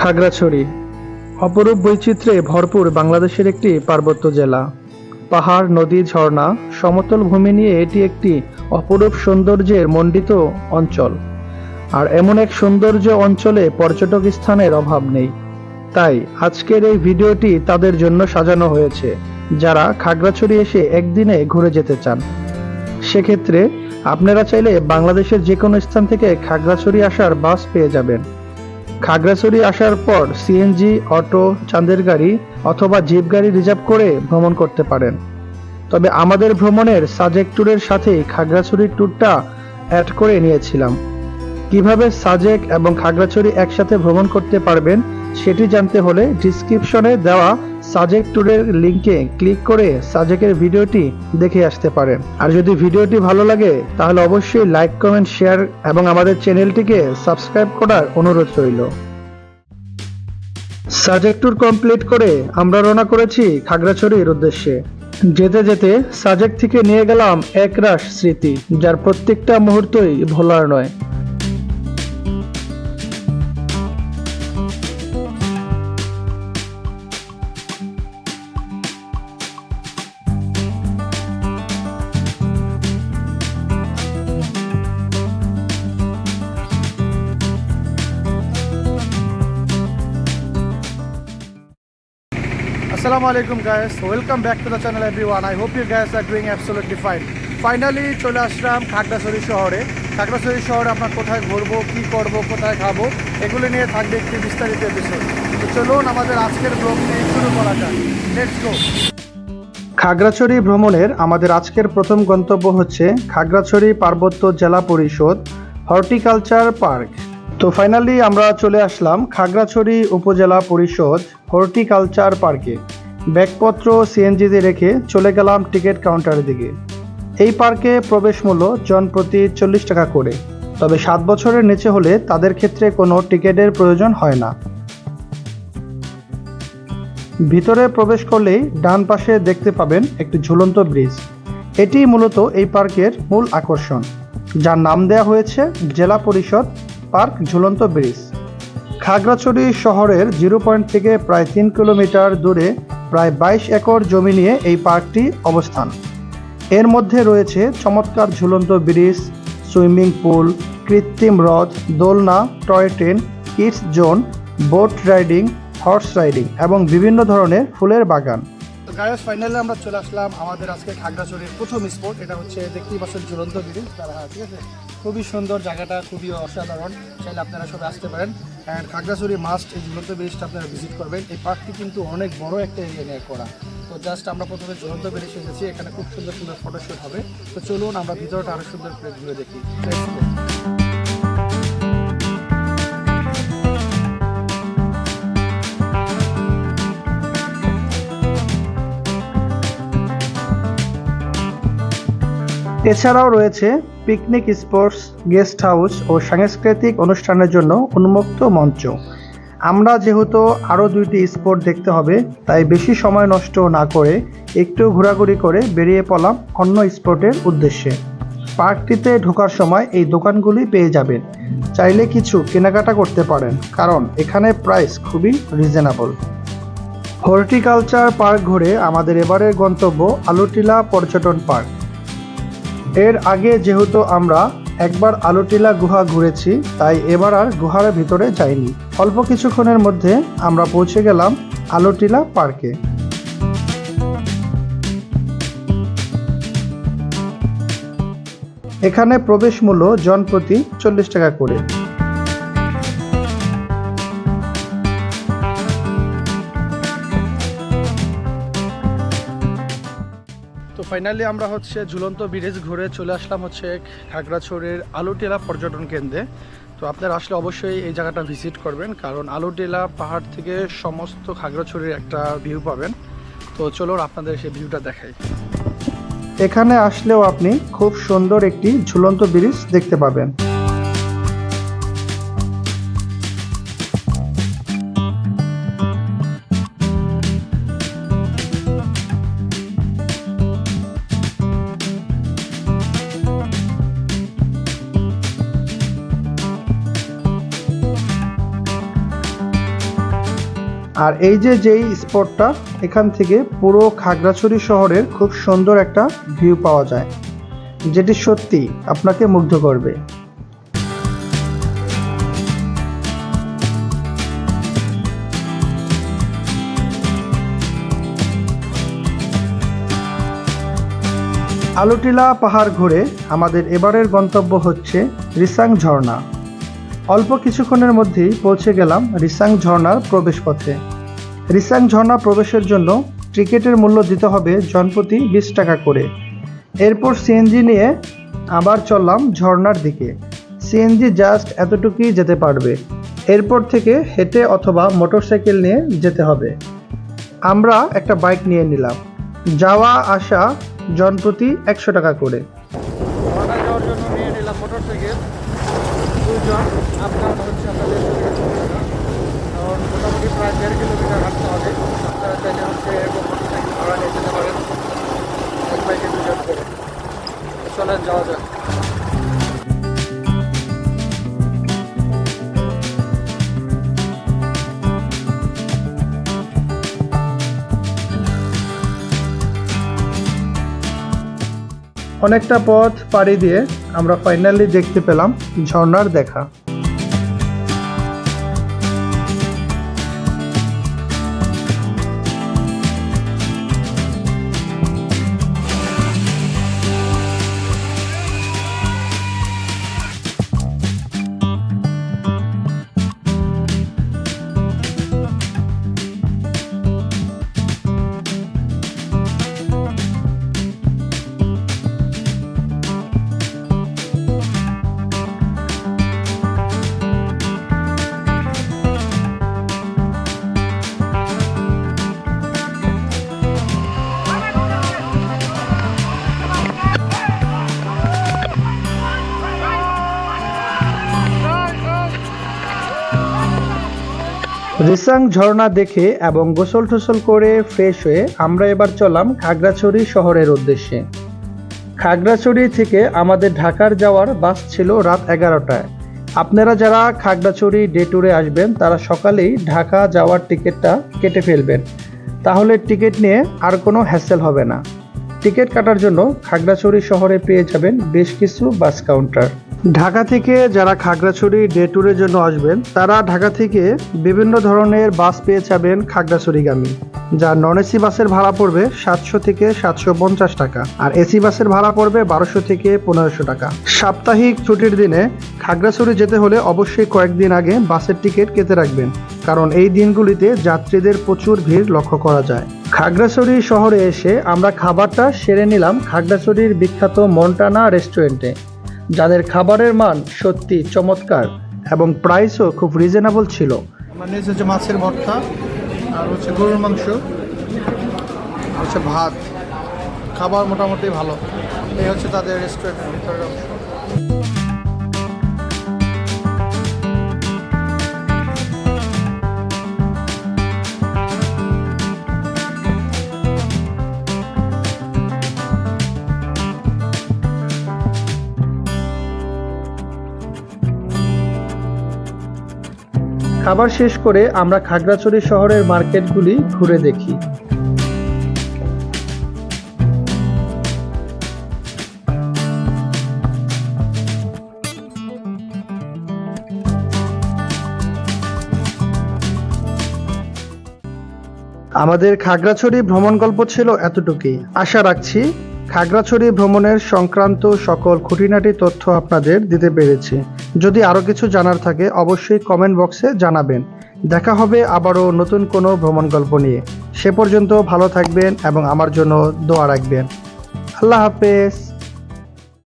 খাগড়াছড়ি। অপরূপ বৈচিত্র্যে ভরপুর বাংলাদেশের একটি পার্বত্য জেলা। পাহাড়, নদী, ঝর্ণা সমতল ভূমি নিয়ে এটি একটি অপরূপ সৌন্দর্যের মণ্ডিত অঞ্চল। আর এমন এক সৌন্দর্য অঞ্চলে পর্যটক স্থানের অভাব নেই। তাই আজকের এই ভিডিওটি তাদের জন্য সাজানো হয়েছে, যারা খাগড়াছড়ি এসে একদিনে ঘুরে যেতে চান। সেক্ষেত্রে আপনারা চাইলে বাংলাদেশের যে কোনো স্থান থেকে খাগড়াছড়ি আসার বাস পেয়ে যাবেন। খাগড়াছড়ি আসার পর সিএনজি অটো চাঁদের গাড়ি অথবা জিপ গাড়ি রিজার্ভ করে ভ্রমণ করতে পারেন। তবে আমাদের ভ্রমণের সাজেক ট্যুরের সাথে খাগড়াছড়ির ট্যুরটা অ্যাড করে নিয়েছিলাম। কীভাবে সাজেক এবং খাগড়াছড়ি একসাথে ভ্রমণ করতে পারবেন, সেটি জানতে হলে ডিসক্রিপশনে দেওয়া সাজেক ট্যুরের লিঙ্কে ক্লিক করে সাজেকের ভিডিওটি দেখে আসতে পারেন। আর যদি ভিডিওটি ভালো লাগে, তাহলে অবশ্যই লাইক, কমেন্ট, শেয়ার এবং আমাদের চ্যানেলটিকে সাবস্ক্রাইব করার অনুরোধ রইল। সাজেক ট্যুর কমপ্লিট করে আমরা রওনা করেছি খাগড়াছড়ির উদ্দেশ্যে। যেতে যেতে সাজেক থেকে নিয়ে গেলাম একরাশ স্মৃতি, যার প্রত্যেকটা মুহূর্তই ভোলার নয়। Assalamu alaikum, guys. Welcome back to the channel, everyone. I hope you guys are doing absolutely fine. Finally চলে আসলাম খাগড়াছড়ি শহরে খাগড়াছড়ি শহরে আমরা কোথায় ঘুরবো, কি করব, কোথায় খাব, এগুলো নিয়ে থাকবে একটি বিস্তারিত এপিসোড চলুন, আমাদের আজকের ব্লগটি শুরু করা যাক লেটস গো খাগড়াছড়ি ভ্রমণের আমাদের আজকের প্রথম গন্তব্য হচ্ছে খাগড়াছড়ি পার্বত্য জেলা পরিষদ হর্টিকালচার পার্ক তো ফাইনালি আমরা চলে আসলাম খাগড়াছড়ি উপজেলা পরিষদ হর্টিকালচার পার্কে ব্যাগপত্র সিএনজিতে রেখে চলে গেলাম টিকিট কাউন্টারের দিকে। এই পার্কে প্রবেশ মূল্য জন প্রতি চল্লিশ টাকা করে। তবে সাত বছরের নিচে হলে তাদের ক্ষেত্রে কোনো টিকিটের প্রয়োজন হয় না। ভিতরে প্রবেশ করলেই ডান পাশে দেখতে পাবেন একটি ঝুলন্ত ব্রিজ। এটি মূলত এই পার্কের মূল আকর্ষণ, যার নাম দেওয়া হয়েছে জেলা পরিষদ পার্ক ঝুলন্ত ব্রিজ। খাগড়াছড়ি শহরের জিরো পয়েন্ট থেকে প্রায় তিন কিলোমিটার দূরে প্রায় বাইশ একর জমি নিয়ে এই পার্কটি অবস্থান। এর মধ্যে রয়েছে চমৎকার ঝুলন্ত ব্রিজ, সুইমিং পুল, কৃত্রিম হ্রদ দোলনা, toy train, kids zone, boat riding, horse riding এবং বিভিন্ন ধরনের ফুলের বাগান। গায়স ফাইনালে আমরা চলে আসলাম আমাদের আজকে খাগড়াছড়ির প্রথম স্পট এটা হচ্ছে দেখতেই পাচ্ছেন ঝুলন্ত ব্রিজ, তারা, ঠিক আছে? খুবই সুন্দর জায়গাটা, খুবই অসাধারণ, চাইলে আপনারা সবাই আসতে পারেন। অ্যান্ড খাগড়াছড়ি মাস্ট এই ঝুলন্ত ব্রিজটা আপনারা ভিজিট করবেন। এই পার্কটি কিন্তু অনেক বড় একটা এরিয়া নিয়ে করা। তো জাস্ট আমরা প্রথমে ঝুলন্ত ব্রিজ এসেছি, এখানে খুব সুন্দর সুন্দর ফটোশ্যুট হবে। তো চলুন আমরা ভিতরটা আরও সুন্দর করে ঘুরে দেখি। এছাড়াও রয়েছে পিকনিক স্পটস গেস্ট হাউস ও সাংস্কৃতিক অনুষ্ঠানের জন্য উন্মুক্ত মঞ্চ। আমরা যেহেতু আরও দুইটি স্পট দেখতে হবে, তাই বেশি সময় নষ্ট না করে একটু ঘোরাঘুরি করে বেরিয়ে পড়লাম অন্য স্পটের উদ্দেশ্যে। পার্কটিতে ঢোকার সময় এই দোকানগুলি পেয়ে যাবেন। চাইলে কিছু কেনাকাটা করতে পারেন, কারণ এখানে প্রাইস খুবই রিজনেবল হর্টিকালচার পার্ক ঘুরে আমাদের এবারের গন্তব্য আলুটিলা পর্যটন পার্ক। এর আগে যেহেতু আমরা একবার আলোটিলা গুহা ঘুরেছি, তাই এবার আর গুহার ভিতরে যাইনি। অল্প কিছুক্ষণের মধ্যে আমরা পৌঁছে গেলাম আলোটিলা পার্কে। এখানে প্রবেশ মূল্য জনপ্রতি চল্লিশ টাকা করে। ফাইনালি আমরা হচ্ছে ঝুলন্ত ব্রিজ ঘুরে চলে আসলাম হচ্ছে খাগড়াছড়ির আলুটেলা পর্যটন কেন্দ্রে। তো আপনারা আসলে অবশ্যই এই জায়গাটা ভিজিট করবেন, কারণ আলুটেলা পাহাড় থেকে সমস্ত খাগড়াছড়ির একটা ভিউ পাবেন। তো চলুন আপনাদের সেই ভিউটা দেখাই। এখানে আসলেও আপনি খুব সুন্দর একটি ঝুলন্ত ব্রিজ দেখতে পাবেন। আর এই যে যেই স্পটটা এখান থেকে পুরো খাগড়াছড়ি শহরের খুব সুন্দর একটা ভিউ পাওয়া যায়, যেটি সত্যি আপনাকে মুগ্ধ করবে। আলোটিলা পাহাড় ঘুরে আমাদের এবারের গন্তব্য হচ্ছে রিসাং ঝর্ণা। অল্প কিছুক্ষণের মধ্যেই পৌঁছে গেলাম রিসাং ঝর্ণার প্রবেশপথে। রিসাং ঝর্ণা প্রবেশের জন্য টিকিটের মূল্য দিতে হবে জনপ্রতি বিশ টাকা করে। এরপর সিএনজি নিয়ে আবার চললাম ঝর্ণার দিকে। সিএনজি জাস্ট এতটুকুই যেতে পারবে। এরপর থেকে হেঁটে অথবা মোটরসাইকেল নিয়ে যেতে হবে। আমরা একটা বাইক নিয়ে নিলাম। যাওয়া, আসা জনপ্রতি একশো টাকা করে। যাওয়ার জন্য নিয়ে নিলাম মোটর দুজন আপনার হচ্ছে আপনাদের কারণ মোটামুটি প্রায় দেড় কিলোমিটার হাঁটতে হবে। আপনারা চাইলে হচ্ছে এরকম ভাড়া নিয়ে যেতে পারেন। এক বাইকে দুজন করে। চলেন, যাওয়া যাক। অনেকটা পথ পাড়ি দিয়ে আমরা ফাইনালি দেখতে পেলাম ঝর্ণার দেখা। রিসাং ঝর্ণা দেখে এবং গোসল টোসল করে ফ্রেশ হয়ে আমরা এবার চলাম খাগড়াছড়ি শহরের উদ্দেশ্যে। খাগড়াছড়ি থেকে আমাদের ঢাকার যাওয়ার বাস ছিল রাত এগারোটায়। আপনারা যারা খাগড়াছড়ি ডে ট্যুরে আসবেন, তারা সকালেই ঢাকা যাওয়ার টিকিটটা কেটে ফেলবেন। তাহলে টিকিট নিয়ে আর কোনো হ্যাসেল হবে না। টিকিট কাটার জন্য খাগড়াছড়ি শহরে পেয়ে যাবেন বেশ কিছু বাস কাউন্টার ঢাকা থেকে যারা খাগড়াছড়ি ডে ট্যুরের জন্য আসবেন, তারা ঢাকা থেকে বিভিন্ন ধরনের বাস পেয়ে যাবেন খাগড়াছড়িগামী, যা নন এসি বাসের ভাড়া পড়বে সাতশো থেকে সাতশো পঞ্চাশ টাকা আর এসি বাসের ভাড়া পড়বে বারোশো থেকে পনেরোশো টাকা। সাপ্তাহিক ছুটির দিনে খাগড়াছড়ি যেতে হলে অবশ্যই কয়েকদিন আগে বাসের টিকিট কেটে রাখবেন, কারণ এই দিনগুলিতে যাত্রীদের প্রচুর ভিড় লক্ষ্য করা যায়। খাগড়াছড়ি শহরে এসে আমরা খাবারটা সেরে নিলাম খাগড়াছড়ির বিখ্যাত মন্টানা রেস্টুরেন্টে। যাদের খাবারের মান সত্যি চমৎকার এবং প্রাইসও খুব রিজনেবল ছিল। মানে হচ্ছে মাছের ভর্তা, আর হচ্ছে গরুর মাংস, আর হচ্ছে ভাত। খাবার মোটামুটি ভালো। এই হচ্ছে তাদের রেস্টুরেন্টের ভিতরের অংশ। খাবার শেষ করে আমরা খাগড়াছড়ি শহরের মার্কেটগুলি ঘুরে দেখি। আমাদের খাগড়াছড়ি ভ্রমণ গল্প ছিল এতটুকুই। আশা রাখছি খাগড়াছড়ি ভ্রমণের সংক্রান্ত সকল খুঁটিনাটি তথ্য আপনাদের দিতে পেরেছি। যদি আরও কিছু জানার থাকে, অবশ্যই কমেন্ট বক্সে জানাবেন। দেখা হবে আবারও নতুন কোনো ভ্রমণ গল্প নিয়ে। সে পর্যন্ত ভালো থাকবেন এবং আমার জন্য দোয়া রাখবেন। আল্লাহ হাফেজ।